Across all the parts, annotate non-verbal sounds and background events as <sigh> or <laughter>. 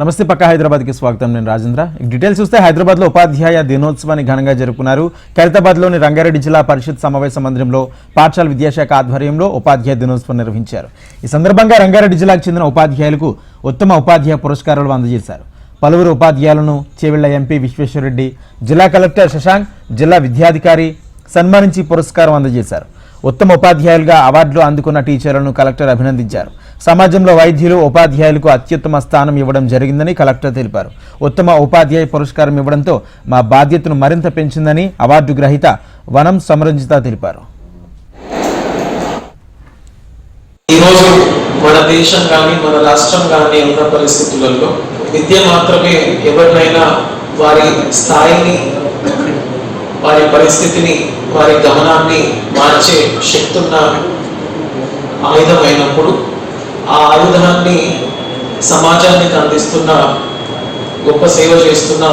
నమస్తే పక్క హైదరాబాద్కి స్వాగతం. నేను రాజేంద్ర. ఇక డీటెయిల్స్ చూస్తే హైదరాబాద్లో ఉపాధ్యాయ దినోత్సవాన్ని ఘనంగా జరుపుకున్నారు. ఖైరతాబాద్లోని రంగారెడ్డి జిల్లా పరిషత్ సమావేశ మందిరంలో పాఠశాల విద్యాశాఖ ఆధ్వర్యంలో ఉపాధ్యాయ దినోత్సవం నిర్వహించారు. ఈ సందర్భంగా రంగారెడ్డి జిల్లాకు చెందిన ఉపాధ్యాయులకు ఉత్తమ ఉపాధ్యాయ పురస్కారాలు అందజేశారు. పలువురు ఉపాధ్యాయులను చేవెళ్ళ ఎంపీ విశ్వేశ్వరరెడ్డి జిల్లా కలెక్టర్ శశాంక్ జిల్లా విద్యాధికారి సన్మానించి పురస్కారం అందజేశారు. ఉత్తమ ఉపాధ్యాయులుగా అవార్డులు అందుకున్న టీచర్లను కలెక్టర్ అభినందించారు. సమాజంలో వైద్యులు ఉపాధ్యాయులకు అత్యుత్తమ స్థానం ఇవ్వడం జరిగిందని కలెక్టర్ తెలిపారు. ఉత్తమ ఉపాధ్యాయ పురస్కారం ఇవ్వడంతో మా బాధ్యతను మరింత పెంచిందని అవార్డు గ్రహీత వనం సమరంజిత తెలిపారు. ఈరోజు మన దేశం కానీ మన రాష్ట్రం కానీ ఉన్న పరిస్థితులలో విద్య మాత్రమే ఎవరినైనా వారి స్థాయిని వారి పరిస్థితిని వారి గమనాన్ని మార్చే శక్తి ఉన్న ఆయుధం అయినప్పుడు ఆ ఆయుధాన్ని సమాజానికి అందిస్తున్న గొప్ప సేవ చేస్తున్న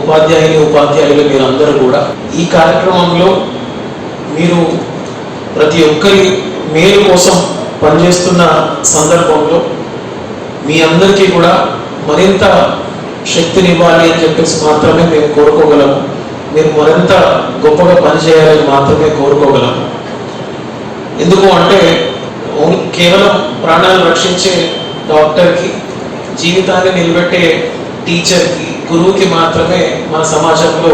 ఉపాధ్యాయుని ఉపాధ్యాయులు మీరందరూ కూడా ఈ కార్యక్రమంలో మీరు ప్రతి ఒక్కరి మేలు కోసం పనిచేస్తున్న సందర్భంలో మీ అందరికీ కూడా మరింత శక్తినివ్వాలి అని చెప్పేసి మాత్రమే మేము కోరుకోగలము. మీరు మరింత గొప్పగా పనిచేయాలని మాత్రమే కోరుకోగలం. ఎందుకు అంటే కేవలం ప్రాణాలు రక్షించే డాక్టర్కి జీవితాన్ని నిలబెట్టే టీచర్కి గురువుకి మాత్రమే మన సమాజంలో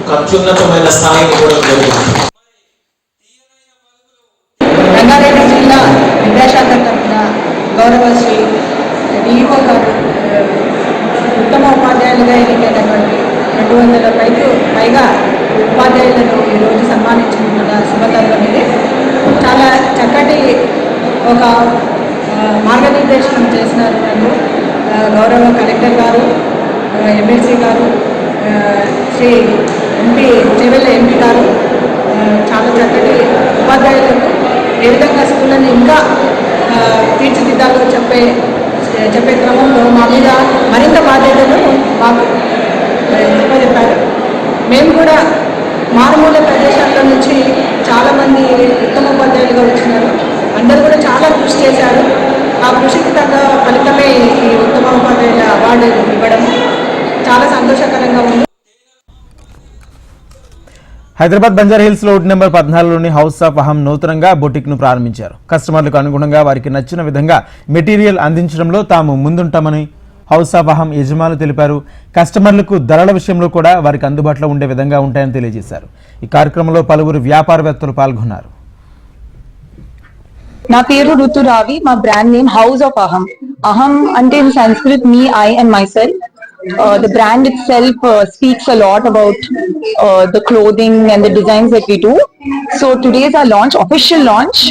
ఒక అత్యున్నతమైన స్థాయిని ఇవ్వడం జరుగుతుంది రంగారెడ్డి జిల్లా విద్యాశాఖ తరఫున గౌరవశ్రీ డిఓ గారు ఉత్తమ ఉపాధ్యాయులుగా ఎన్నికైనటువంటి రెండు వందల పైకు పైగా ఉపాధ్యాయులను ఈరోజు సన్మానించుకున్న శుభతత్వం ఇది చాలా చక్కటి ఒక మార్గనిర్దేశం మార్గనిర్దేశనం చేసినారు నన్ను. గౌరవ కలెక్టర్ గారు ఎమ్మెల్సీ గారు శ్రీ ఎంపీ చెవెల్ ఎంపీ గారు చాలా చక్కటి ఉపాధ్యాయులకు ఏ విధంగా స్కూళ్ళని ఇంకా తీర్చిదిద్దాలో చెప్పే చెప్పే క్రమంలో మా మీద మరింత బాధ్యతలు మాకు చెప్పారు మేము కూడా మారుమూల ప్రదేశాల నుంచి చాలామంది ఉత్తమ ఉపాధ్యాయులుగా వచ్చినారు. అందరూ కూడా చాలా కృషి చేశారు. ఆ కృషికి తగ్గ ఫలితమే ఈ ఉత్తమ ఉపాధ్యాయుల అవార్డు ఇవ్వడం చాలా సంతోషకరంగా ఉంది. హైదరాబాద్ బంజార్ హిల్స్లో రోడ్ నెంబర్ పద్నాలుగులోని హౌస్ ఆఫ్ అహం నూతనంగా బొటిక్ను ప్రారంభించారు. కస్టమర్లకు అనుగుణంగా వారికి నచ్చిన విధంగా మెటీరియల్ అందించడంలో తాము ముందుంటామని హౌస్ ఆఫ్ అహం యజమానులు తెలిపారు. కస్టమర్లకు ధరల విషయంలో కూడా వారికి అందుబాటులో ఉండే విధంగా ఉంటాయని తెలియజేశారు. ఈ కార్యక్రమంలో పలువురు వ్యాపారవేత్తలు పాల్గొన్నారు. నా పేరు రుతు రావి. మా brand name house of Aham. Aham అంటే in Sanskrit me I and myself the brand itself speaks a lot about the clothing and the designs that we do so today's a launch official launch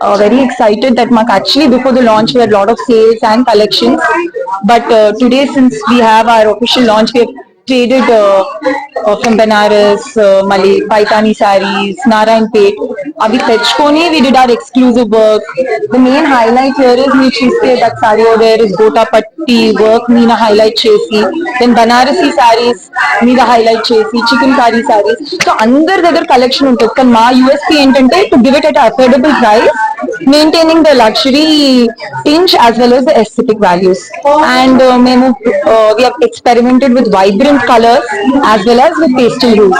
uh, very excited that Mark actually before the launch we had a lot of sales and collections but uh, today since we have our official launch we have traded uh, uh, from Benares, uh, Mali, Paitani sarees, Narayan Pet. Abhi Techkoni we did our exclusive work. The main highlight here is we choose that sari over there is Gota Patti work Meena highlight chesi. Then Banarasi sarees మీద highlight చేసి chikankari sarees so అందరి దగ్గర collection ఉంటుంది కానీ మా USP ఏంటంటే to give it at affordable price maintaining the luxury tinge as well as the aesthetic values. And uh, uh, we have experimented with vibrant colors as well as with pastel hues.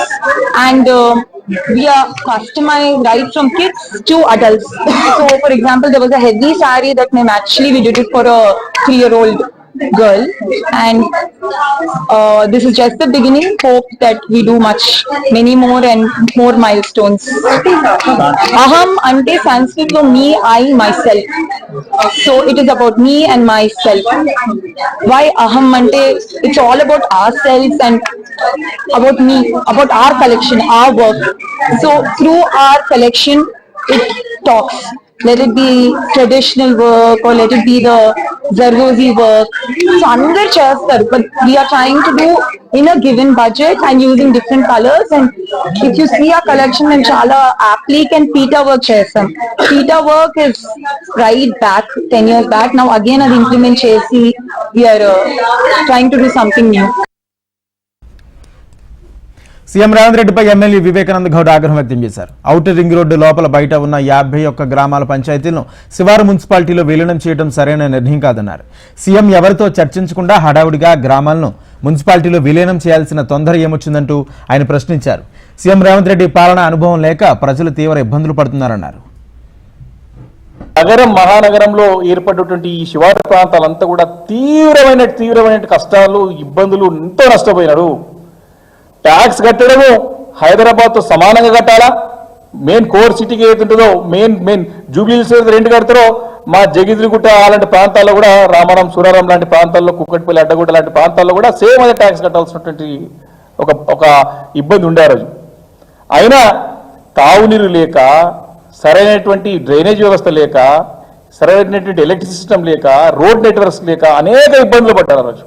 And uh, we are customized right from kids to adults. so, for example, there was a heavy sari that my actually we did it for a three-year-old girl. And uh, this is just the beginning. Hope that we do much many more and more milestones. Aham ante sanskrit lo me i myself. So it is about me and myself. Why aham ante it's all about ourselves and about me about our collection our work. So through our collection it talks. Let it be traditional work or let it be the Zardozi work. So under Chester, but we are trying to do in a given budget and using different colors. And if you see our collection in Chala, applique and Pita work chesam. Pita work is right back, 10 years back. Now again, as implement chesi, we are uh, trying to do something new. CM Revanth రెడ్డిపై MLA Vivekananda Goud ఆగ్రహం వ్యక్తం చేశారు. Outer ring road లోపల బయట ఉన్న యాభై ఒక్క గ్రామాల పంచాయతీలను శివారు మున్సిపాలిటీలో విలీనం చేయడం సరైన నిర్ణయం కాదన్నారు. సీఎం ఎవరితో చర్చించకుండా హడావుడిగా గ్రామాలను మున్సిపాలిటీలో విలీనం చేయాల్సిన తొందర ఏమొచ్చిందంటూ ఆయన ప్రశ్నించారు. సీఎం రేవంత్ రెడ్డి పాలన అనుభవం లేక ప్రజలు తీవ్ర ఇబ్బందులు పడుతున్నారన్నారు. నగరం మహానగరంలో ఏర్పడినటువంటి ఈ శివారు ప్రాంతాలంతా కూడా తీవ్రమైన తీవ్రమైన కష్టాలు ఇబ్బందులు ఎంతో నష్టపోయినారు. ట్యాక్స్ కట్టడము హైదరాబాద్తో సమానంగా కట్టాలా? మెయిన్ కోర్ సిటీకి ఏదైతే ఉంటుందో మెయిన్ మెయిన్ జూబ్లీస్ రెండు కడతారో మా జగిద్రిగుట్ట అలాంటి ప్రాంతాల్లో కూడా రామారం సూరారం లాంటి ప్రాంతాల్లో కుక్కటిపల్లి అడ్డగుట్ట లాంటి ప్రాంతాల్లో కూడా సేమ్ అదే ట్యాక్స్ కట్టాల్సినటువంటి ఒక ఒక ఇబ్బంది ఉండే రోజు. అయినా తాగునీరు లేక సరైనటువంటి డ్రైనేజ్ వ్యవస్థ లేక సరైనటువంటి ఎలక్ట్రిక్ సిస్టమ్ లేక రోడ్ నెట్వర్క్స్ లేక అనేక ఇబ్బందులు పడ్డారు ఆ రోజు.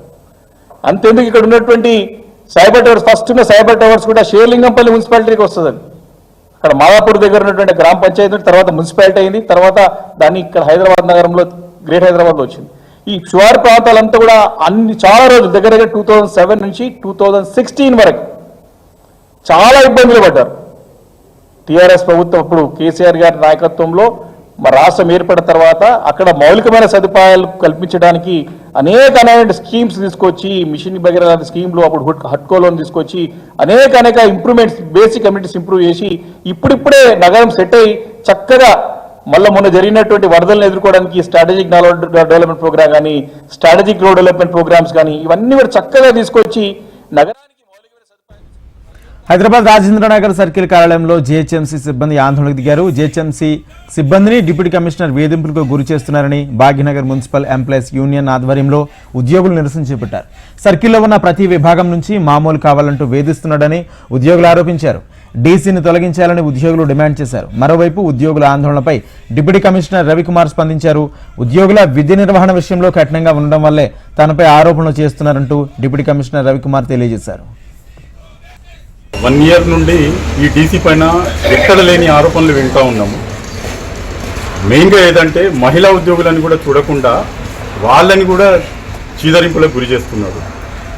అంతెందుకు ఇక్కడ ఉన్నటువంటి సైబర్ టవర్స్ ఫస్ట్ ఉన్న సైబర్ టవర్స్ కూడా షేర్లింగంపల్లి మున్సిపాలిటీకి వస్తుంది అక్కడ మాదాపూర్ దగ్గర ఉన్నటువంటి గ్రామ పంచాయతీ తర్వాత మున్సిపాలిటీ అయింది తర్వాత దాన్ని ఇక్కడ హైదరాబాద్ నగరంలో గ్రేట్ హైదరాబాద్లో వచ్చింది. ఈ శివారు ప్రాంతాలంతా కూడా అన్ని చాలా రోజులు దగ్గర దగ్గర టూ థౌజండ్ సెవెన్ నుంచి టూ థౌజండ్ సిక్స్టీన్ వరకు చాలా ఇబ్బందులు పడ్డారు. టీఆర్ఎస్ ప్రభుత్వం అప్పుడు కేసీఆర్ గారి నాయకత్వంలో మా రాష్ట్రం ఏర్పడిన తర్వాత అక్కడ మౌలికమైన సదుపాయాలు కల్పించడానికి అనేక అనేక స్కీమ్స్ తీసుకొచ్చి మిషన్ భగీరథ లాంటి స్కీమ్లు అప్పుడు హట్కో లోన్ తీసుకొచ్చి అనేక అనేక ఇంప్రూవ్మెంట్స్ బేసిక్ కమ్యూనిటీస్ ఇంప్రూవ్ చేసి ఇప్పుడిప్పుడే నగరం సెట్ అయ్యి చక్కగా మళ్ళీ మొన్న జరిగినటువంటి వరదలను ఎదుర్కోవడానికి స్ట్రాటజిక్ డెవలప్మెంట్ ప్రోగ్రామ్ కానీ స్ట్రాటజిక్ రోడ్ డెవలప్మెంట్ ప్రోగ్రామ్స్ కానీ ఇవన్నీ కూడా చక్కగా తీసుకొచ్చి నగరానికి హైదరాబాద్ రాజేంద్ర నగర్ సర్కిల్ కార్యాలయంలో జీహెచ్ఎంసీ సిబ్బంది ఆందోళనకు దిగారు. జీహెచ్ఎంసీ సిబ్బందిని డిప్యూటీ కమిషనర్ వేధింపులకు గురి చేస్తున్నారని భాగ్యనగర్ మున్సిపల్ ఎంప్లాయీస్ యూనియన్ ఆధ్వర్యంలో ఉద్యోగులు నిరసన చేపట్టారు. సర్కిల్లో ఉన్న ప్రతి విభాగం నుంచి మామూలు కావాలంటూ వేధిస్తున్నాడని ఉద్యోగులు ఆరోపించారు. డీసీని తొలగించాలని ఉద్యోగులు డిమాండ్ చేశారు. మరోవైపు ఉద్యోగుల ఆందోళనపై డిప్యూటీ కమిషనర్ రవికుమార్ స్పందించారు. ఉద్యోగుల విధి నిర్వహణ విషయంలో కఠినంగా ఉండడం వల్లే తనపై ఆరోపణలు చేస్తున్నారంటూ డిప్యూటీ కమిషనర్ రవికుమార్ తెలియజేశారు. వన్ ఇయర్ నుండి ఈ డీసీ పైన ఎక్కడ లేని ఆరోపణలు వింటూ ఉన్నాము. మెయిన్గా ఏదంటే మహిళా ఉద్యోగులను కూడా చూడకుండా వాళ్ళని కూడా చీదరింపులకు గురి చేస్తున్నారు.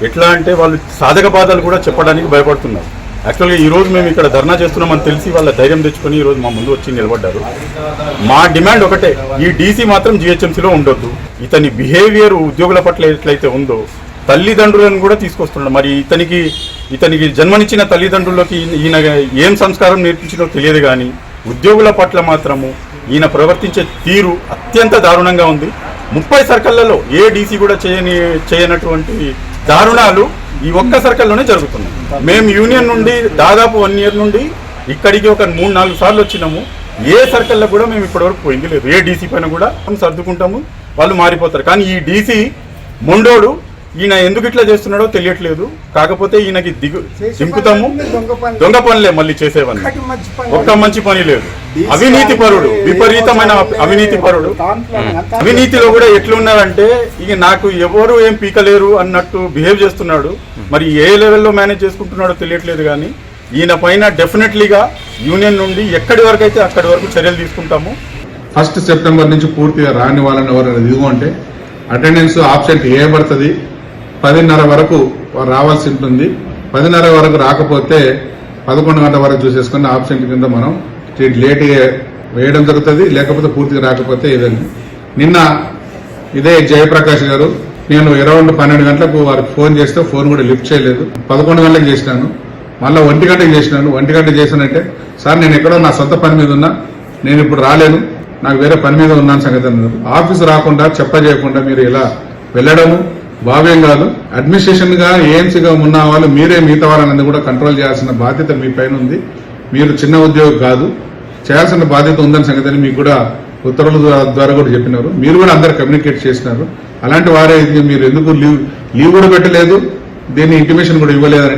ఎట్లా అంటే వాళ్ళు సాధక బాధలు కూడా చెప్పడానికి భయపడుతున్నారు. యాక్చువల్గా ఈ రోజు మేము ఇక్కడ ధర్నా చేస్తున్నామని తెలిసి వాళ్ళ ధైర్యం తెచ్చుకొని ఈ రోజు మా ముందు వచ్చి నిలబడ్డారు. మా డిమాండ్ ఒకటే ఈ డీసీ మాత్రం జిహెచ్ఎంసీలో ఉండొద్దు. ఇతని బిహేవియర్ ఉద్యోగుల పట్ల ఎట్లయితే ఉందో తల్లిదండ్రులను కూడా తీసుకొస్తున్నాడు మరి ఇతనికి ఇతనికి జన్మనిచ్చిన తల్లిదండ్రులకి ఈయన- ఏం సంస్కారం నేర్పించిందో తెలియదు కానీ ఉద్యోగుల పట్ల మాత్రము ఈయన ప్రవర్తించే తీరు అత్యంత దారుణంగా ఉంది. ముప్పై సర్కళ్ళలో ఏ డీసీ కూడా చేయని చేయనటువంటి దారుణాలు ఈ ఒక్క సర్కిల్లోనే జరుగుతున్నాయి. మేము యూనియన్ నుండి దాదాపు వన్ ఇయర్ నుండి ఇక్కడికి ఒక మూడు నాలుగు సార్లు వచ్చినాము. ఏ సర్కిల్లో కూడా మేము ఇప్పటివరకు పోయింది లేదు. ఏ డీసీ పైన కూడా సర్దుకుంటాము. వాళ్ళు మారిపోతారు. కానీ ఈ డీసీ మొండోడు ఈయన ఎందుకు ఇట్లా చేస్తున్నాడో తెలియట్లేదు. కాకపోతే ఈయనకి దిగు దింపుతాము దొంగ పనులే. మళ్ళీ చేసేవన్నీ. ఒక్క మంచి పని లేదు. అవినీతి పరుడు విపరీతమైన అవినీతి పరుడు. అవినీతిలో కూడా ఎట్లున్నారంటే ఇక నాకు ఎవరు ఏం పీకలేరు అన్నట్టు బిహేవ్ చేస్తున్నాడు. మరి ఏ లెవెల్లో మేనేజ్ చేసుకుంటున్నాడో తెలియట్లేదు కానీ ఈయన పైన డెఫినెట్లీగా యూనియన్ నుండి ఎక్కడి వరకు అయితే అక్కడి వరకు చర్యలు తీసుకుంటాము. ఫస్ట్ సెప్టెంబర్ నుంచి పూర్తిగా రాని వాళ్ళని ఎవరైనా దిగు అంటే అటెండెన్స్ ఆబ్సెంట్ వేయబడుతుంది పదిన్నర వరకు వారు రావాల్సి ఉంటుంది. పదిన్నర వరకు రాకపోతే పదకొండు గంటల వరకు చూసేసుకుని ఆబ్సెంట్ కింద మనం లేట్ వేయడం జరుగుతుంది. లేకపోతే పూర్తిగా రాకపోతే ఏదండి నిన్న ఇదే జయప్రకాష్ గారు నేను అరౌండ్ పన్నెండు గంటలకు వారికి ఫోన్ చేస్తే ఫోన్ కూడా లిఫ్ట్ చేయలేదు. పదకొండు గంటలకు చేసినాను. మళ్ళీ ఒంటి గంటకు చేసినాను. ఒంటి గంట చేశానంటే సార్ నేను ఎక్కడో నా సొంత పని మీద ఉన్నా. నేను ఇప్పుడు రాలేను. నాకు వేరే పని మీద ఉన్నాను సంగతి అన్నారు ఆఫీస్ రాకుండా చెప్పజేయకుండా మీరు ఇలా వెళ్ళడము భావ్యం కాదు. అడ్మినిస్ట్రేషన్గా ఏఎన్సీగా ఉన్న వాళ్ళు మీరే మిగతా వాళ్ళని కూడా కంట్రోల్ చేయాల్సిన బాధ్యత మీ పైన ఉంది. మీరు చిన్న ఉద్యోగం కాదు. చేయాల్సిన బాధ్యత ఉందని సంగతిని మీకు కూడా ఉత్తర్వుల ద్వారా- ద్వారా కూడా చెప్పినారు. మీరు కూడా అందరు కమ్యూనికేట్ చేసినారు. అలాంటి వారే మీరు ఎందుకు లీవ్ లీవ్ కూడా పెట్టలేదు? దీన్ని ఇంటిమేషన్ కూడా ఇవ్వలేదని.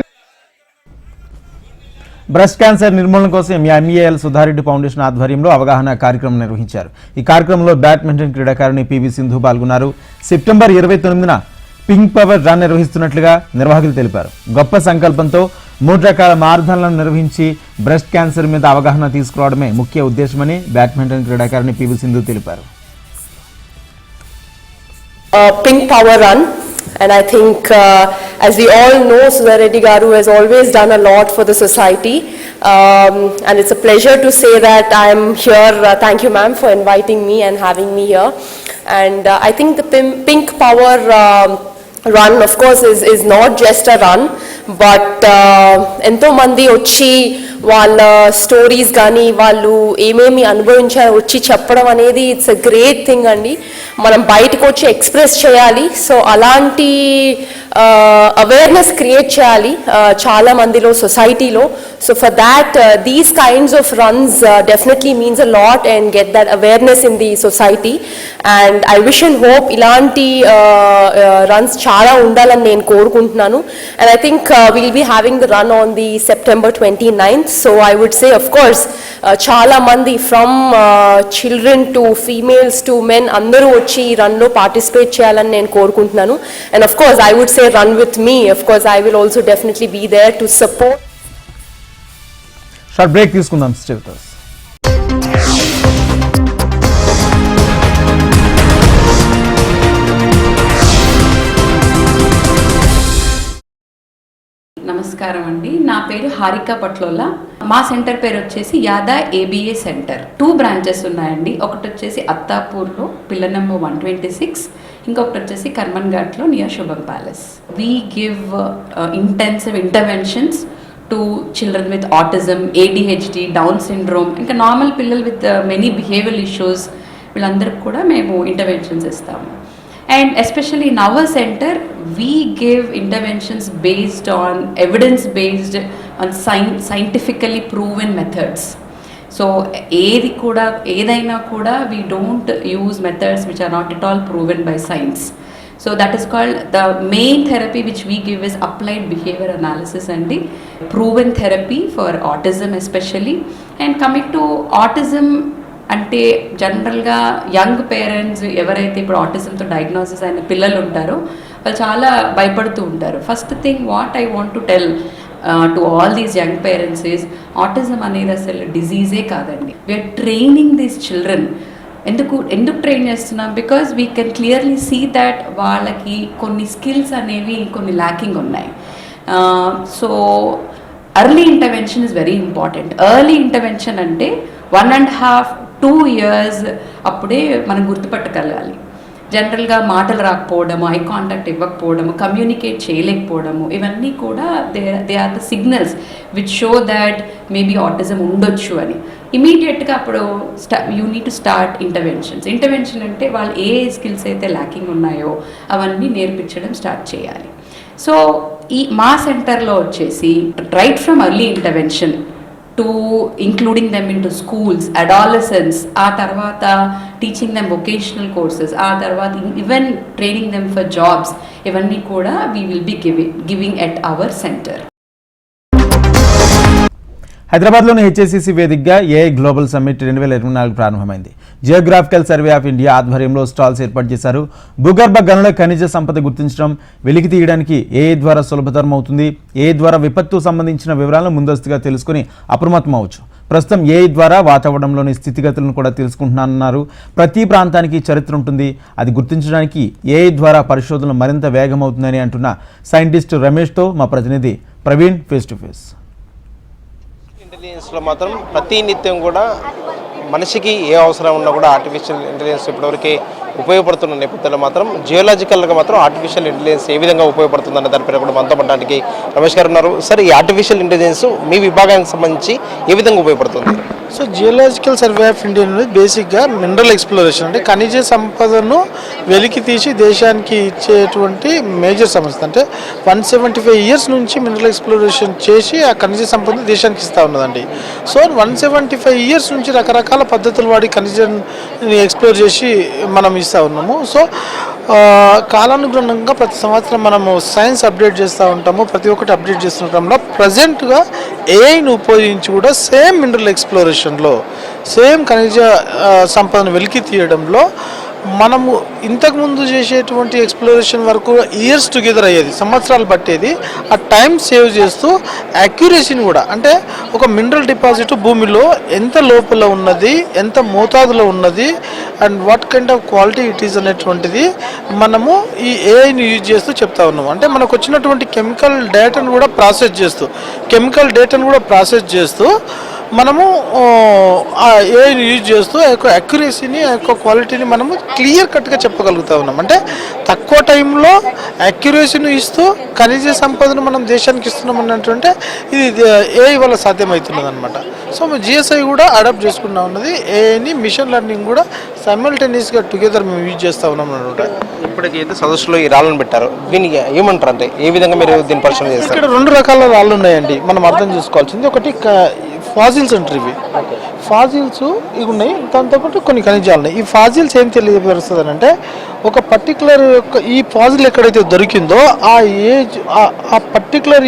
బ్రెస్ట్ క్యాన్సర్ నిర్మూలన కోసం ఎంఈఏఎల్ సుధారెడ్డి ఫౌండేషన్ ఆధ్వర్యంలో అవగాహన కార్యక్రమం నిర్వహించారు. ఈ కార్యక్రమంలో బ్యాడ్మింటన్ క్రీడాకారిణి పివి సింధు పాల్గొన్నారు. సెప్టెంబర్ ఇరవై తొమ్మిదిన పింక్ పవర్ రన్ నిర్వహిస్తున్నట్లుగా నిర్వాహకులు తెలిపారు గొప్ప సంకల్పంతో మూడు రకాల మారథాన్లను నిర్వహించి బ్రెస్ట్ క్యాన్సర్ మీద అవగాహన తీసుకురావడమే ముఖ్య ఉద్దేశమని బ్యాడ్మింటన్ క్రీడాకారిణి పివి సింధు తెలిపారు uh, Pink Power Run, and I think uh, as we all know, Sudha Reddy Garu has always done a lot for the society. Um, and it's a pleasure to say that I'm here. Uh, thank you, ma'am, for inviting me and having me here. And uh, I think the Pim- Pink Power um, run of course is is not just a run but ఎంతోమంది ఎంతో మంది వచ్చి వాళ్ళ stories కానీ వాళ్ళు ఏమేమి అనుభవించారో వచ్చి చెప్పడం అనేది ఇట్స్ అ గ్రేట్ థింగ్ అండి. మనం బయటకు వచ్చి ఎక్స్ప్రెస్ చేయాలి. సో అలాంటి అవేర్నెస్ క్రియేట్ చేయాలి చాలా మందిలో సొసైటీలో so for that these kinds of runs definitely means a lot and get that awareness in the society and I wish and hope ఇలాంటి రన్స్ చాలా ఉండాలని నేను కోరుకుంటున్నాను. And I think will be having the run on the September twenty ninth so I would say of course చాలా మంది from children to females to men అందరూ వచ్చి ఈ రన్లో పార్టిసిపేట్ చేయాలని నేను కోరుకుంటున్నాను. And of course I would say run with me of course I will also definitely be there to support short break తీసుకుందాం స్టే నమస్కారం అండి. నా పేరు హారిక పట్లోల. మా సెంటర్ పేరు వచ్చేసి యాదా ఏబిఏ సెంటర్. టూ బ్రాంచెస్ ఉన్నాయండి. ఒకటి వచ్చేసి అత్తాపూర్లో pillar number one twenty six. ఇంకొకటి వచ్చేసి కర్మన్ ఘాట్లో near Shubham palace. We give intensive interventions to children with autism ADHD down syndrome ఇంకా నార్మల్ పిల్లలు విత్ మెనీ బిహేవియర్ ఇష్యూస్ వీళ్ళందరికీ కూడా మేము ఇంటర్వెన్షన్స్ ఇస్తాము. And especially in our center, we give interventions based on evidence based on sci- scientifically proven methods so ఏది కూడా ఏదైనా కూడా we don't use methods which are not at all proven by science so that is called the main therapy which we give is applied behaviour analysis అండి proven therapy for autism especially and coming to autism అంటే జనరల్గా young parents ఎవరైతే ఇప్పుడు ఆటిజంతో diagnosis అయిన పిల్లలు ఉంటారో వాళ్ళు చాలా భయపడుతూ ఉంటారు. First thing what I want to tell to all these young parents is autism అనేది అసలు డిజీజే కాదండి. వీఆర్ ట్రైనింగ్ దీస్ చిల్డ్రన్ ఎందుకు ఎందుకు ట్రైన్ చేస్తున్నాం? Because we can clearly see that వాళ్ళకి కొన్ని స్కిల్స్ అనేవి కొన్ని ల్యాకింగ్ ఉన్నాయి. So early intervention is very important early intervention అంటే one and half two years అప్పుడే మనం గుర్తుపట్టగలగాలి. జనరల్గా మాటలు రాకపోవడము ఐ కాంటాక్ట్ ఇవ్వకపోవడము కమ్యూనికేట్ చేయలేకపోవడము ఇవన్నీ కూడా they they are the signals which show that maybe autism ఉండొచ్చు అని. ఇమీడియట్గా అప్పుడు స్టా you need to start interventions. Intervention అంటే వాళ్ళు ఏ స్కిల్స్ అయితే ల్యాకింగ్ ఉన్నాయో అవన్నీ నేర్పించడం స్టార్ట్ చేయాలి. సో ఈ మా సెంటర్లో వచ్చేసి right from early intervention to including them into schools adolescence ఆ తర్వాత టీచింగ్ దెమ్ వొకేషనల్ కోర్సెస్ ఆ తర్వాత even training them for jobs ఇవన్నీ కూడా we will be giving giving at our centre హైదరాబాద్లోని హెచ్ఎస్సిసి వేదికగా ఏఐ గ్లోబల్ సమ్మిట్ రెండు వేల ఇరవై నాలుగు ప్రారంభమైంది. జియోగ్రాఫికల్ సర్వే ఆఫ్ ఇండియా ఆధ్వర్యంలో స్టాల్స్ ఏర్పాటు చేశారు. భూగర్భ గనుల ఖనిజ సంపద గుర్తించడం వెలికి తీయడానికి ఏఐ ద్వారా సులభతరం అవుతుంది ఏ ద్వారా విపత్తు సంబంధించిన వివరాలను ముందస్తుగా తెలుసుకుని అప్రమత్తం అవచ్చు ప్రస్తుతం ఏఐ ద్వారా వాతావరణంలోని స్థితిగతులను కూడా తెలుసుకుంటున్నానన్నారు. ప్రతి ప్రాంతానికి చరిత్ర ఉంటుంది. అది గుర్తించడానికి ఏఐ ద్వారా పరిశోధనలు మరింత వేగమవుతుందని అంటున్న సైంటిస్ట్ రమేష్తో మా ప్రతినిధి ప్రవీణ్ ఫేస్ టు ఫేస్. ఇంటెలిజెన్స్లో మాత్రం ప్రతి నిత్యం కూడా మనిషికి ఏ అవసరం ఉన్నా కూడా ఆర్టిఫిషియల్ ఇంటెలిజెన్స్ ఇప్పటివరకు ఉపయోగపడుతున్న నేపథ్యంలో మాత్రం జియోలాజికల్గా మాత్రం ఆర్టిఫిషియల్ ఇంటెలిజెన్స్ ఏ విధంగా ఉపయోగపడుతుందన్న దానిపైన కూడా మనతో పడడానికి రమేష్ గారు ఉన్నారు. సార్ ఈ ఆర్టిఫిషియల్ ఇంటెలిజెన్స్ మీ విభాగానికి సంబంధించి ఏ విధంగా ఉపయోగపడుతుంది? So geological survey of India అనేది బేసిక్గా మినరల్ ఎక్స్ప్లోరేషన్ అంటే ఖనిజ సంపదను వెలికి తీసి దేశానికి ఇచ్చేటువంటి మేజర్ సంస్థ. అంటే వన్ సెవెంటీ ఫైవ్ ఇయర్స్ నుంచి మినరల్ ఎక్స్ప్లోరేషన్ చేసి ఆ ఖనిజ సంపదను దేశానికి ఇస్తూ ఉన్నదండి. So one seventy five years నుంచి రకరకాల పద్ధతులు వాడి ఖనిజాన్ని ఎక్స్ప్లోర్ చేసి మనం ఇస్తూ ఉన్నాము. సో కాలానుగుణంగా ప్రతి సంవత్సరం మనము సైన్స్ అప్డేట్ చేస్తూ ఉంటాము. ప్రతి ఒక్కటి అప్డేట్ చేస్తుంటాంలో ప్రజెంట్గా ఏఐని ఉపయోగించి కూడా సేమ్ మినరల్ ఎక్స్ప్లోరేషన్లో సేమ్ ఖనిజ సంపదను వెలికి తీయడంలో మనము ఇంతకుముందు చేసేటువంటి ఎక్స్ప్లోరేషన్ వరకు ఇయర్స్ టుగెదర్ అయ్యేది సంవత్సరాలు పట్టేది. ఆ టైం సేవ్ చేస్తూ అక్యురసీని కూడా అంటే ఒక మినరల్ డిపాజిట్ భూమిలో ఎంత లోపల ఉన్నది ఎంత మోతాదులో ఉన్నది and what kind of quality it is అనేటువంటిది మనము ఈ ఏఐని యూజ్ చేస్తూ చెప్తా ఉన్నాము. అంటే మనకు వచ్చినటువంటి కెమికల్ డేటాను కూడా ప్రాసెస్ చేస్తూ కెమికల్ డేటాను కూడా ప్రాసెస్ చేస్తూ మనము ఏఐని యూజ్ చేస్తూ ఆ యొక్క అక్యురసీని ఆ యొక్క క్వాలిటీని మనము క్లియర్ కట్గా చెప్పగలుగుతా ఉన్నాం. అంటే తక్కువ టైంలో అక్యురసీని ఇస్తూ ఖనిజ సంపదను మనం దేశానికి ఇస్తున్నాం అన్నట్టుంటే ఇది ఏఐ వల్ల సాధ్యమవుతున్నది అనమాట సో జిఎస్ఐ కూడా అడాప్ట్ చేసుకున్నా ఉన్నది. ఏఐని మిషన్ లెర్నింగ్ కూడా సైమల్టేనియస్గా టుగెదర్ మేము యూజ్ చేస్తా ఉన్నాం అనమాట ఇప్పటికైతే సదస్సులో ఈ రాళ్ళను పెట్టారు. దీనికి ఏమంటారు అంటే ఏ విధంగా మీరు దీన్ని పరిశ్రమ చేస్తారు? ఇక్కడ రెండు రకాల రాళ్ళు ఉన్నాయండి. మనం అర్థం చేసుకోవాల్సింది. ఒకటి ఫాజిల్స్ అంటారు ఇవి. ఫాజిల్స్ ఇవి ఉన్నాయి. దాంతోపాటు కొన్ని ఖనిజాలు ఉన్నాయి. ఈ ఫాజిల్స్ ఏం తెలియపరుస్తుంది అంటే ఒక పర్టికులర్ యొక్క ఈ ఫాజిల్ ఎక్కడైతే దొరికిందో ఆ ఏజ్ ఆ పర్టికులర్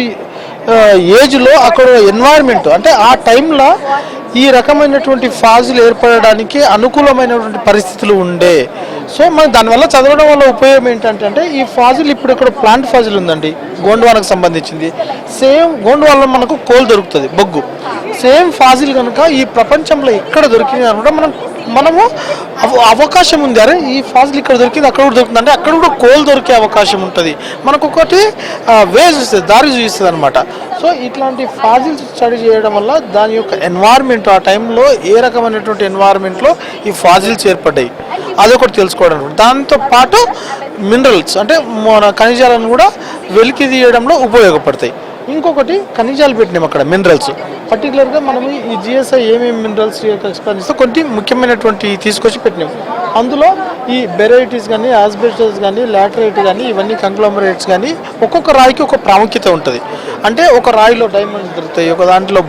ఏజ్లో అక్కడ ఎన్వైర్న్మెంట్ అంటే ఆ టైంలో ఈ రకమైనటువంటి ఫాజులు ఏర్పడడానికి అనుకూలమైనటువంటి పరిస్థితులు ఉండే. సో మనం దానివల్ల చదవడం వల్ల ఉపయోగం ఏంటంటే అంటే ఈ ఫాజిల్ ఇప్పుడు ఇక్కడ ప్లాంట్ ఫాజిల్ ఉందండి గోండ్వానకు సంబంధించింది. సేమ్ గోండ్వానలో మనకు కోల్ దొరుకుతుంది బొగ్గు. సేమ్ ఫాజిల్ కనుక ఈ ప్రపంచంలో ఎక్కడ దొరికింది కూడా మనం మనము అవ- అవకాశం ఉంది. అరే ఈ ఫాజిల్ ఇక్కడ దొరికింది అక్కడ కూడా దొరుకుతుంది. అంటే అక్కడ కూడా కోల్ దొరికే అవకాశం ఉంటుంది. మనకు ఒకటి వే చూస్తుంది దారి చూపిస్తుంది అనమాట సో ఇట్లాంటి ఫాజిల్స్ స్టడీ చేయడం వల్ల దాని యొక్క ఎన్వైర్న్మెంట్ ఆ టైంలో ఏ రకమైనటువంటి ఎన్వైర్న్మెంట్లో ఈ ఫాజిల్స్ ఏర్పడ్డాయి. అదొకటి తెలుసుకోవడం దాంతో పాటు మినరల్స్ అంటే మన ఖనిజాలను కూడా వెలికి తీయడంలో ఉపయోగపడతాయి. ఇంకొకటి ఖనిజాలు పెట్టినాం అక్కడ మినరల్స్ పర్టికులర్గా మనం ఈ జిఎస్ఐ ఏమేమి మినరల్స్ ఎక్స్ప్లెయిన్ చేస్తే కొన్ని ముఖ్యమైనటువంటి తీసుకొచ్చి పెట్టినాం. అందులో ఈ బెరైటీస్ కానీ ఆస్బెస్టస్ కానీ లాటరైట్ కానీ ఇవన్నీ కంగ్లోమరేట్స్ కానీ ఒక్కొక్క రాయికి ఒక ప్రాముఖ్యత ఉంటుంది. అంటే ఒక రాయిలో డైమండ్స్ దొరుకుతాయి ఒక దాంట్లో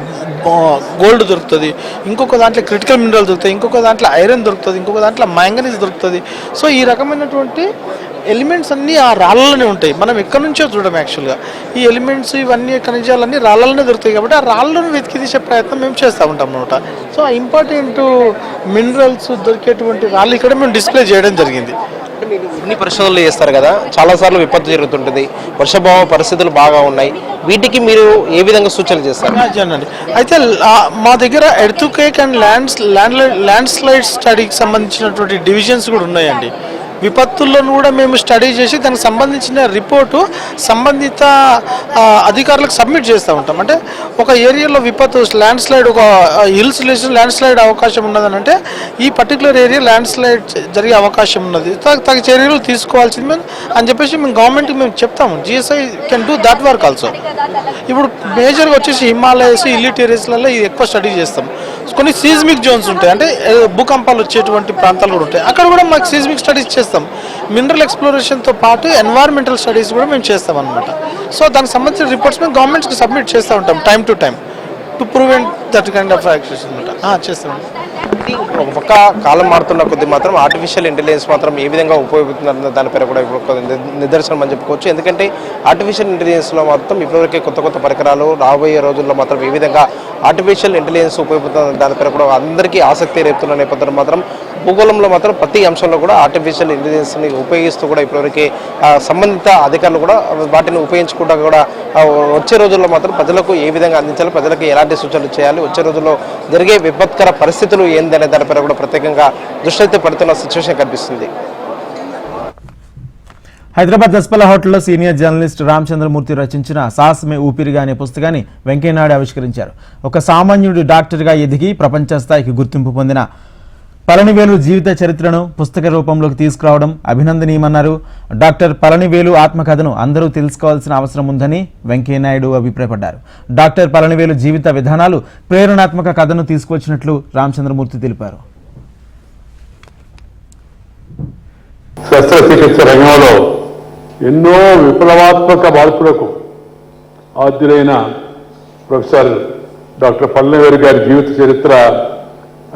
గోల్డ్ దొరుకుతుంది ఇంకొక దాంట్లో క్రిటికల్ మినరల్ దొరుకుతాయి ఇంకొక దాంట్లో ఐరన్ దొరుకుతుంది ఇంకొక దాంట్లో మ్యాంగనీస్ దొరుకుతుంది. సో ఈ రకమైనటువంటి ఎలిమెంట్స్ అన్నీ ఆ రాళ్ళలోనే ఉంటాయి. మనం ఎక్కడి నుంచో చూడడం యాక్చువల్గా ఈ ఎలిమెంట్స్ ఇవన్నీ ఖనిజాలన్నీ రాళ్ళలోనే దొరుకుతాయి కాబట్టి ఆ రాళ్ళను వెతికి తీసే ప్రయత్నం మేము చేస్తూ ఉంటాం అనమాట సో ఆ ఇంపార్టెంట్ మినరల్స్ దొరికేటువంటి రాళ్ళు ఇక్కడ మేము డిస్ప్లే చేయడం జరిగింది. ఇన్ని పరిశోధనలు చేస్తారు కదా. చాలా సార్లు విపత్తు జరుగుతుంటుంది. వర్షభావ పరిస్థితులు బాగా ఉన్నాయి. వీటికి మీరు ఏ విధంగా సూచనలు చేస్తారు? అండి అయితే మా దగ్గర earthquake and lands land landslide స్టడీకి సంబంధించినటువంటి డివిజన్స్ కూడా ఉన్నాయండి. విపత్తులను కూడా మేము స్టడీ చేసి దానికి సంబంధించిన రిపోర్టు సంబంధిత అధికారులకు సబ్మిట్ చేస్తూ ఉంటాం. అంటే ఒక ఏరియాలో విపత్తు ల్యాండ్ స్లైడ్ ఒక హిల్స్ ల్యాండ్ స్లైడ్ అవకాశం ఉన్నదని అంటే ఈ పర్టికులర్ ఏరియా ల్యాండ్ స్లైడ్ జరిగే అవకాశం ఉన్నది. తగ- చర్యలు తీసుకోవాల్సింది మేము అని చెప్పేసి మేము గవర్నమెంట్కి మేము చెప్తాము. GSI can do that work also ఇప్పుడు మేజర్గా వచ్చేసి హిమాలయస్ ఇల్లి టెరెస్లలో ఇది ఎక్కువ స్టడీ చేస్తాం. కొన్ని సీజ్మిక్ జోన్స్ ఉంటాయి. అంటే భూకంపాలు వచ్చేటువంటి ప్రాంతాలు కూడా ఉంటాయి. అక్కడ కూడా మాకు సీజ్మిక్ స్టడీస్ చేస్తాం. మినరల్ ఎక్స్ప్లోరేషన్తో పాటు ఎన్వైర్మెంటల్ స్టడీస్ కూడా మేము చేస్తాం అనమాట సో దానికి సంబంధించిన రిపోర్ట్స్ మేము గవర్నమెంట్స్కి సబ్మిట్ చేస్తూ ఉంటాం time to time to prevent that kind of action అనమాట చేస్తాం ఒక పక్క కాలం మారుతున్న కొద్ది మాత్రం ఆర్టిఫిషియల్ ఇంటెలిజెన్స్ మాత్రం ఏ విధంగా ఉపయోగిస్తుందన్న దానిపై కూడా ఇప్పుడు నిదర్శనం అని చెప్పుకోవచ్చు. ఎందుకంటే ఆర్టిఫిషియల్ ఇంటెలిజెన్స్లో మాత్రం ఇప్పటివరకే కొత్త కొత్త పరికరాలు రాబోయే రోజుల్లో మాత్రం ఏ విధంగా ఆర్టిఫిషియల్ ఇంటెలిజెన్స్ ఉపయోగిస్తుంది దానిపై కూడా అందరికీ ఆసక్తి రేపుతున్న నేపథ్యంలో మాత్రం భూగోళంలో మాత్రం ప్రతి అంశంలో కూడా ఆర్టిఫిషియల్ ఇంటెలిజెన్స్ని ఉపయోగిస్తూ కూడా ఇప్పటివరకు సంబంధిత అధికారులు కూడా వాటిని ఉపయోగించుకుంటా కూడా వచ్చే రోజుల్లో మాత్రం ప్రజలకు ఏ విధంగా అందించాలి ప్రజలకు ఎలాంటి సూచనలు చేయాలి వచ్చే రోజుల్లో జరిగే విపత్కర పరిస్థితులు ఏందనే దానిపైన కూడా ప్రత్యేకంగా దృష్టి అయితే పడుతున్న సిచ్యువేషన్ కనిపిస్తుంది. హైదరాబాద్ దస్పల హోటల్లో సీనియర్ జర్నలిస్ట్ రామచంద్రమూర్తి రచించిన సాహసమే ఊపిరిగా అనే పుస్తకాన్ని వెంకయ్యనాయుడు ఆవిష్కరించారు. ఒక సామాన్యుడు డాక్టర్గా ఎదిగి ప్రపంచ స్థాయికి గుర్తింపు పొందిన పళనివేలు జీవిత చరిత్రను పుస్తక రూపంలోకి తీసుకురావడం అభినందనీయమన్నారు. డాక్టర్ పళనివేలు ఆత్మకథను అందరూ తెలుసుకోవాల్సిన అవసరం ఉందని వెంకయ్యనాయుడు అభిప్రాయపడ్డారు. డాక్టర్ పళనివేలు జీవిత విధానాలు ప్రేరణాత్మక కథను తీసుకొచ్చినట్లు రామచంద్రమూర్తి తెలిపారు. శస్త్రచికిత్స రంగంలో ఎన్నో విప్లవాత్మక మార్పులకు ఆద్యులైన ప్రొఫెసర్ డాక్టర్ పల్లెవేరు గారి జీవిత చరిత్ర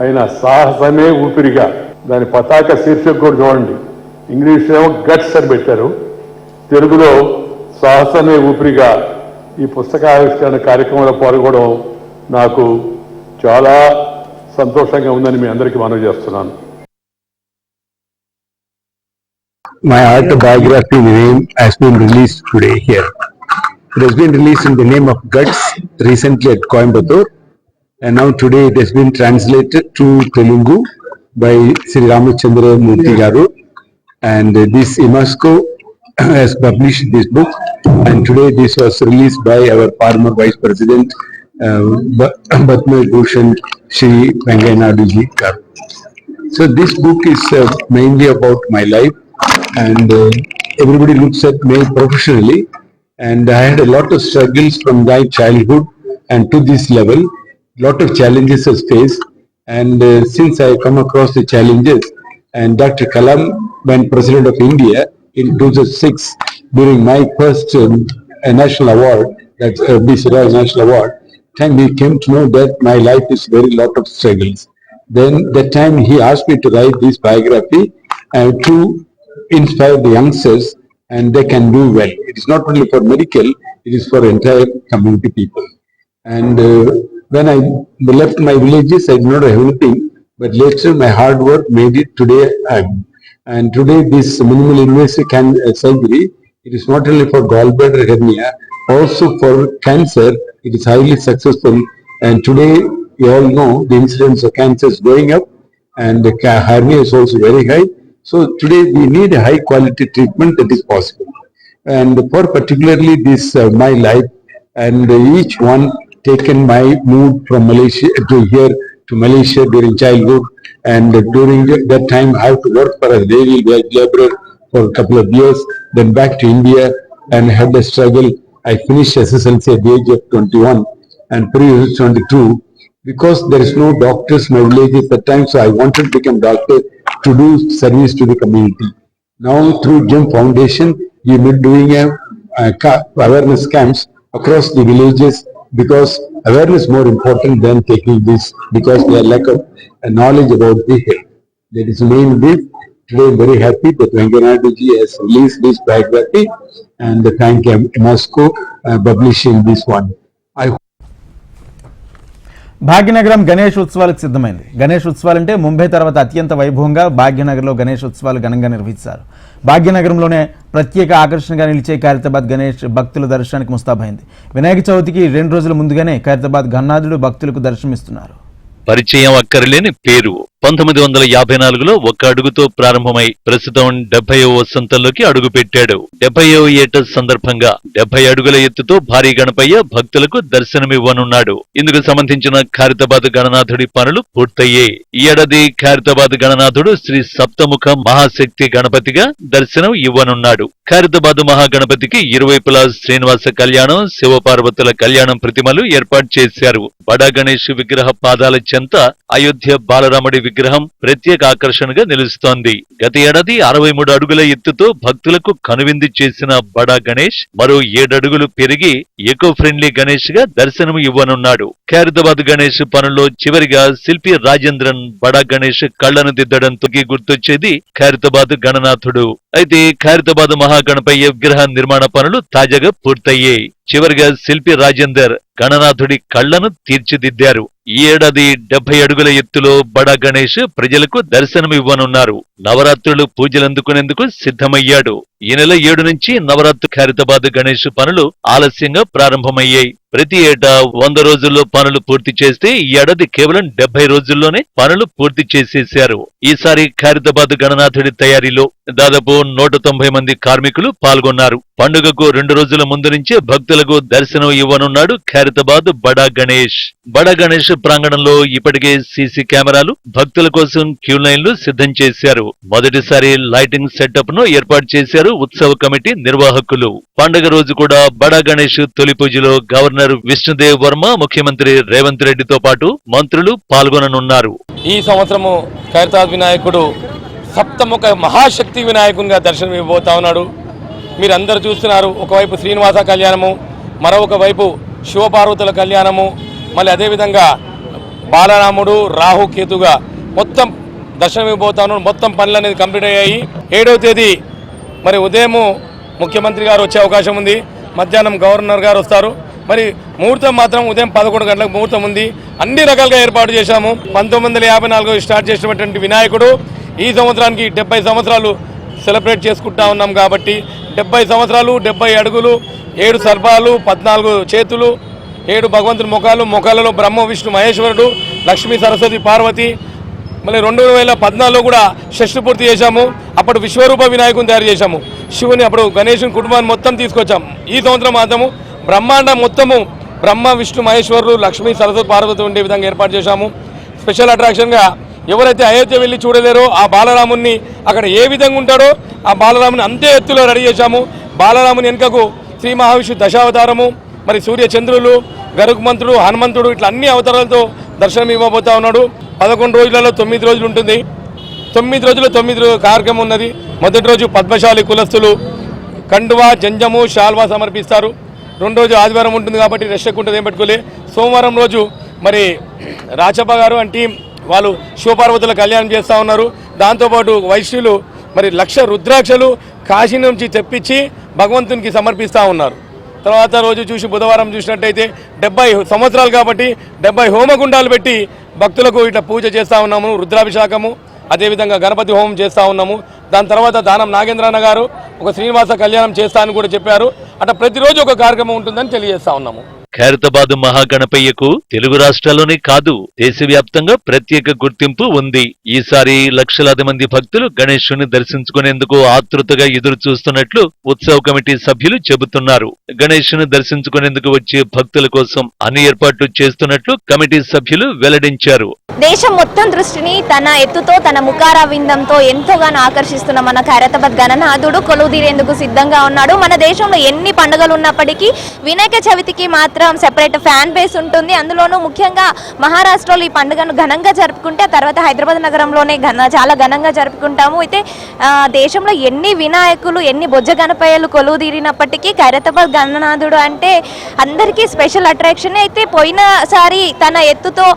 ఆయన సాహసమే ఊపిరిగా దాని పతాక శీర్షిక కూడా చూడండి ఇంగ్లీష్ ఏమో గట్స్ అని పెట్టారు తెలుగులో సాహసమే ఊపిరిగా ఈ పుస్తక ఆవిష్కరణ కార్యక్రమంలో పాల్గొనడం నాకు చాలా సంతోషంగా ఉందని మీ అందరికీ మనవి చేస్తున్నాను my autobiography name has been released today here. It has been released in the name of Guts recently at Coimbatore. And now today it has been translated to Telugu by Sri Ramachandra Murthy Garu. And this Imasco <clears throat> has published this book. And today this was released by our former Vice President, uh, Ba- <clears throat> Bhushan Shri Venkaiah ji Garu. So this book is uh, mainly about my life and uh, everybody looks at me professionally and I had a lot of struggles from my childhood and to this level, lot of challenges I faced and uh, since I come across the challenges and Dr. Kalam when President of India in 2006 during my first um, national award, that's uh, B. Siraj National Award, time he came to know that my life is very lot of struggles. Then that time he asked me to write this biography uh, to inspire the youngsters and they can do well. It is not only for medical, it is for entire community people. And uh, when I left my villages, I did not have anything, but later my hard work made it today. I'm- And today this minimal invasive can uh, surgery, it is not only for gallbladder hernia, also for cancer, it is highly successful. And today, you all know, the incidence of cancer is going up and the hernia is also very high. So today we need a high quality treatment that is possible. And for particularly this, uh, my life and each one taken my mood from Malaysia to here to Malaysia during childhood. And during that time I have to work for a daily laborer for a couple of years, then back to India and had a struggle. I finished SSLC at the age of twenty-one and pre twenty-two because there is no doctors in my village at that time, so I wanted to become doctor to do service to the community. Now through Gem Foundation, we been doing a, ca- awareness camps across the villages because awareness is more important than taking this because they are lack of knowledge about the health. That is main bit. Today I'm very happy that Venkanayu ji has released this biography and thank Masco uh, publishing this one. I Bhagyanagaram Ganesh ఉత్సవాలకు సిద్ధమైంది గణేష్ ఉత్సవాలు అంటే ముంబై తర్వాత అత్యంత వైభవంగా భాగ్యనగర్లో గణేష్ ఉత్సవాలు ఘనంగా నిర్వహిస్తారు భాగ్యనగరంలోనే ప్రత్యేక ఆకర్షణగా నిలిచే ఖైరతాబాద్ గణేష్ భక్తుల దర్శనానికి ముస్తాబైంది. వినాయక చవితికి రెండు రోజుల ముందుగానే ఖైరతాబాద్ గన్నాథుడు భక్తులకు దర్శనమిస్తున్నారు. పరిచయం అక్కరలేని పేరు. పంతొమ్మిది వందల యాభై నాలుగులో ఒక్క అడుగుతో ప్రారంభమై ప్రస్తుతం డెబ్బైవ వసంతంలోకి అడుగు పెట్టాడు. డెబ్బైవ ఏట సందర్భంగా డెబ్బై అడుగుల ఎత్తుతో భారీ గణపయ్య భక్తులకు దర్శనమివ్వనున్నాడు. ఇందుకు సంబంధించిన ఖారితాబాద్ గణనాథుడి పనులు పూర్తయ్యాయి ఈ ఏడాది ఖారితాబాద్ గణనాథుడు శ్రీ సప్తముఖ మహాశక్తి గణపతిగా దర్శనం ఇవ్వనున్నాడు. ఖారితాబాద్ మహాగణపతికి ఇరువైపులా శ్రీనివాస కళ్యాణం శివపార్వతుల కళ్యాణం ప్రతిమలు ఏర్పాటు చేశారు. బడా గణేష్ విగ్రహ పాదాల చెంత అయోధ్య బాలరాముడి విగ్రహం ప్రత్యేక ఆకర్షణగా నిలుస్తోంది. గత ఏడాది అరవై మూడు అడుగుల ఎత్తుతో భక్తులకు కనువిందు చేసిన బడా గణేష్ మరో ఏడడుగులు పెరిగి ఎకో ఫ్రెండ్లీ గణేష్గా దర్శనం ఇవ్వనున్నాడు. ఖైరదాబాద్ గణేష్ పనుల్లో చివరిగా శిల్పి రాజేంద్రన్ బడా గణేష్ కళ్ళను దిద్దడంతో గుర్తొచ్చేది ఖైరతాబాద్ గణనాథుడు. అయితే ఖైరతాబాద్ మహాగణపయ్య విగ్రహ నిర్మాణ పనులు తాజాగా పూర్తయ్యాయి? చివరిగా శిల్పి రాజేందర్ గణనాథుడి కళ్ళను తీర్చిదిద్దారు. ఈ ఏడాది డెబ్బై అడుగుల ఎత్తులో బడా గణేష్ ప్రజలకు దర్శనం ఇవ్వనున్నారు నవరాత్రులు పూజలందుకునేందుకు సిద్ధమయ్యాడు. ఈ నెల ఏడు నుంచి నవరాత్రి ఖైరతాబాద్ గణేష్ పనులు ఆలస్యంగా ప్రారంభమయ్యాయి. ప్రతి ఏటా వంద రోజుల్లో పనులు పూర్తి చేస్తే ఈ ఏడాది కేవలం డెబ్బై రోజుల్లోనే పనులు పూర్తి చేసేశారు. ఈసారి ఖైరతాబాద్ గణనాథుడి తయారీలో దాదాపు నూట తొంభై మంది కార్మికులు పాల్గొన్నారు. పండుగకు రెండు రోజుల ముందు నుంచే భక్తులకు దర్శనం ఇవ్వనున్నాడు ఖైరతాబాద్ బడా గణేష్. బడా గణేష్ ప్రాంగణంలో ఇప్పటికే సీసీ కెమెరాలు భక్తుల కోసం క్యూ లైన్లు సిద్ధం చేశారు. మొదటిసారి లైటింగ్ సెటప్ను ఏర్పాటు చేశారు ఉత్సవ కమిటీ నిర్వాహకులు. పండుగ రోజు కూడా బడా గణేష్ తొలి పూజలో గవర్నర్ విష్ణుదేవ్ వర్మ ముఖ్యమంత్రి రేవంత్ రెడ్డితో పాటు మంత్రులు పాల్గొననున్నారు. ఈ సంవత్సరము ఖైరతాద్ వినాయకుడు సప్తముఖ మహాశక్తి వినాయకునిగా దర్శనం ఇవ్వబోతా ఉన్నాడు. మీరు అందరు చూస్తున్నారు ఒకవైపు శ్రీనివాస కళ్యాణము మరొక వైపు శివపార్వతుల కళ్యాణము మళ్ళీ అదేవిధంగా బాలరాముడు రాహు కేతుగా మొత్తం దర్శనం ఉన్నాడు. మొత్తం పనులు అనేది కంప్లీట్ అయ్యాయి. ఏడవ తేదీ మరి ఉదయము ముఖ్యమంత్రి గారు వచ్చే అవకాశం ఉంది. మధ్యాహ్నం గవర్నర్ గారు వస్తారు. మరి ముహూర్తం మాత్రం ఉదయం పదకొండు గంటలకు ముహూర్తం ఉంది. అన్ని రకాలుగా ఏర్పాటు చేశాము. పంతొమ్మిది వందల యాభై నాలుగు స్టార్ట్ చేసినటువంటి వినాయకుడు ఈ సంవత్సరానికి డెబ్బై సంవత్సరాలు సెలబ్రేట్ చేసుకుంటా ఉన్నాం కాబట్టి డెబ్బై సంవత్సరాలు డెబ్బై అడుగులు ఏడు సర్పాలు పద్నాలుగు చేతులు ఏడు భగవంతుని ముఖాలు ముఖాలలో బ్రహ్మ విష్ణు మహేశ్వరుడు లక్ష్మీ సరస్వతి పార్వతి మళ్ళీ రెండు వేల పద్నాలుగులో కూడా షష్టి పూర్తి చేశాము. అప్పుడు విశ్వరూప వినాయకుని తయారు చేశాము. శివుని అప్పుడు గణేషుని కుటుంబాన్ని మొత్తం తీసుకొచ్చాం. ఈ సంవత్సరం మాత్రము బ్రహ్మాండం మొత్తము బ్రహ్మ విష్ణు మహేశ్వరులు లక్ష్మీ సరస్వతి పార్వతి ఉండే విధంగా ఏర్పాటు చేశాము. స్పెషల్ అట్రాక్షన్గా ఎవరైతే అయోధ్య వెళ్ళి చూడలేరో ఆ బాలరాముని అక్కడ ఏ విధంగా ఉంటాడో ఆ బాలరాముని అంతే ఎత్తులో రెడీ చేశాము. బాలరాముని వెనుకకు శ్రీ మహావిష్ణు దశావతారము మరి సూర్య చంద్రులు గరుకుమంతుడు హనుమంతుడు ఇట్లా అన్ని అవతారాలతో దర్శనం ఇవ్వబోతా ఉన్నాడు. పదకొండు రోజులలో తొమ్మిది రోజులు ఉంటుంది. తొమ్మిది రోజులు తొమ్మిది రోజు కార్యక్రమం ఉన్నది. మొదటి రోజు పద్మశాలి కులస్తులు కండువా జంజము షాల్వా సమర్పిస్తారు. రెండు రోజు ఆదివారం ఉంటుంది కాబట్టి రెస్ట్ ఎక్కువ ఉంటుంది ఏం పెట్టుకోలే. సోమవారం రోజు మరి రాచప్ప గారు అంటే వాళ్ళు శివపార్వతుల కళ్యాణం చేస్తూ ఉన్నారు. దాంతోపాటు వైశ్యులు మరి లక్ష రుద్రాక్షలు కాశీ నుంచి తెప్పించి భగవంతునికి సమర్పిస్తూ ఉన్నారు. తర్వాత రోజు చూసి బుధవారం చూసినట్టయితే డెబ్బై సంవత్సరాలు కాబట్టి డెబ్బై హోమగుండాలు పెట్టి భక్తులకు ఇట్లా పూజ చేస్తూ ఉన్నాము రుద్రాభిషేకము అదేవిధంగా గణపతి హోమం చేస్తూ ఉన్నాము. దాని తర్వాత దానం నాగేంద్రన్న గారు ఒక శ్రీనివాస కళ్యాణం చేస్తా అని కూడా చెప్పారు. అట్లా ప్రతిరోజు ఒక కార్యక్రమం ఉంటుందని తెలియజేస్తా ఉన్నాము. ఖైరతాబాద్ మహాగణపయ్యకు తెలుగు రాష్ట్రాల్లోనే కాదు దేశవ్యాప్తంగా ప్రత్యేక గుర్తింపు ఉంది. ఈసారి లక్షలాది మంది భక్తులు గణేశుని దర్శించుకునేందుకు ఆతృతగా ఎదురు చూస్తున్నట్లు ఉత్సవ కమిటీ సభ్యులు చెబుతున్నారు. గణేశుని దర్శించుకునేందుకు వచ్చే భక్తుల కోసం అన్ని ఏర్పాట్లు చేస్తున్నట్లు కమిటీ సభ్యులు వెల్లడించారు. దేశం మొత్తం దృష్టిని తన ఎత్తుతో తన ముఖారా విందంతో ఎంతోగానో ఆకర్షిస్తున్న మన ఖైరతాబాద్ గణనాథుడు కొలువుదీరేందుకు సిద్ధంగా ఉన్నాడు. మన దేశంలో ఎన్ని పండుగలు ఉన్నప్పటికీ వినాయక చవితికి మాత్రం సెపరేట్ ఫ్యాన్ బేస్ ఉంటుంది. అందులోనూ ముఖ్యంగా మహారాష్ట్రలో ఈ పండుగను ఘనంగా జరుపుకుంటే ఆ తర్వాత హైదరాబాద్ నగరంలోనే ఘన చాలా ఘనంగా జరుపుకుంటాము. అయితే దేశంలో ఎన్ని వినాయకులు ఎన్ని బొజ్జ గణపయ్యలు కొలువు తీరినప్పటికీ ఖైరతాబాద్ గణనాథుడు అంటే అందరికీ స్పెషల్ అట్రాక్షన్ అయితే పోయినసారి తన ఎత్తుతో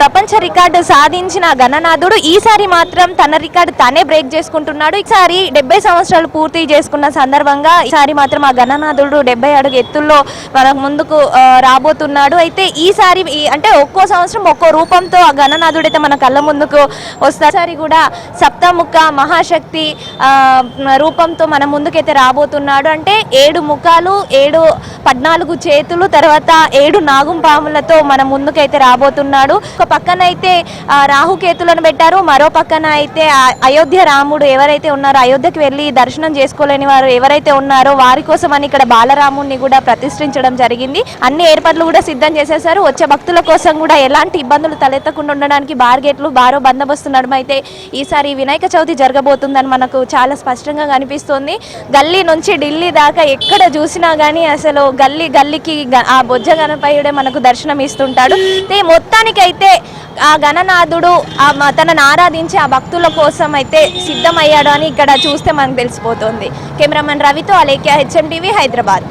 ప్రపంచ రికార్డు సాధించిన గణనాథుడు ఈసారి మాత్రం తన రికార్డు తానే బ్రేక్ చేసుకుంటున్నాడు. ఈసారి డెబ్బై సంవత్సరాలు పూర్తి చేసుకున్న సందర్భంగా ఈసారి మాత్రం ఆ గణనాథుడు డెబ్బై అడుగు ఎత్తుల్లో మనకు ముందుకు రాబోతున్నాడు. అయితే ఈసారి ఈ- అంటే ఒక్కో సంవత్సరం ఒక్కో రూపంతో ఆ గణనాథుడు అయితే మన కళ్ళ ముందుకు వస్తాసారి కూడా సప్తముఖ మహాశక్తి రూపంతో మన ముందుకైతే రాబోతున్నాడు. అంటే ఏడు ముఖాలు ఏడు పద్నాలుగు చేతులు తర్వాత ఏడు నాగుంపాములతో మన ముందుకైతే రాబోతున్నాడు. ఒక పక్కన అయితే రాహుకేతులను పెట్టారు. మరో పక్కన అయితే అయోధ్య రాముడు ఎవరైతే ఉన్నారో అయోధ్యకి వెళ్ళి దర్శనం చేసుకోలేని వారు ఎవరైతే ఉన్నారో వారి కోసం అని ఇక్కడ బాలరాముడిని కూడా ప్రతిష్ఠించడం జరిగింది. అన్ని ఏర్పాట్లు కూడా సిద్ధం చేసేసారు వచ్చే భక్తుల కోసం కూడా ఎలాంటి ఇబ్బందులు తలెత్తకుండా ఉండడానికి బార్గేట్లు బారో బందోబస్తు నడుమ అయితే ఈసారి వినాయక చవితి జరగబోతుందని మనకు చాలా స్పష్టంగా కనిపిస్తుంది. గల్లీ నుంచి ఢిల్లీ దాకా ఎక్కడ చూసినా కానీ అసలు గల్లీ గల్లీకి ఆ బొజ్జ గణపయ్యుడే మనకు దర్శనం ఇస్తుంటాడు. అయితే మొత్తానికైతే ఆ గణనాథుడు ఆ తనను ఆరాధించి ఆ భక్తుల కోసం అయితే సిద్ధమయ్యాడు అని ఇక్కడ చూస్తే మనకు తెలిసిపోతుంది. కెమెరామెన్ రవితో అలేఖ్య హెచ్ఎం టీవీ హైదరాబాద్.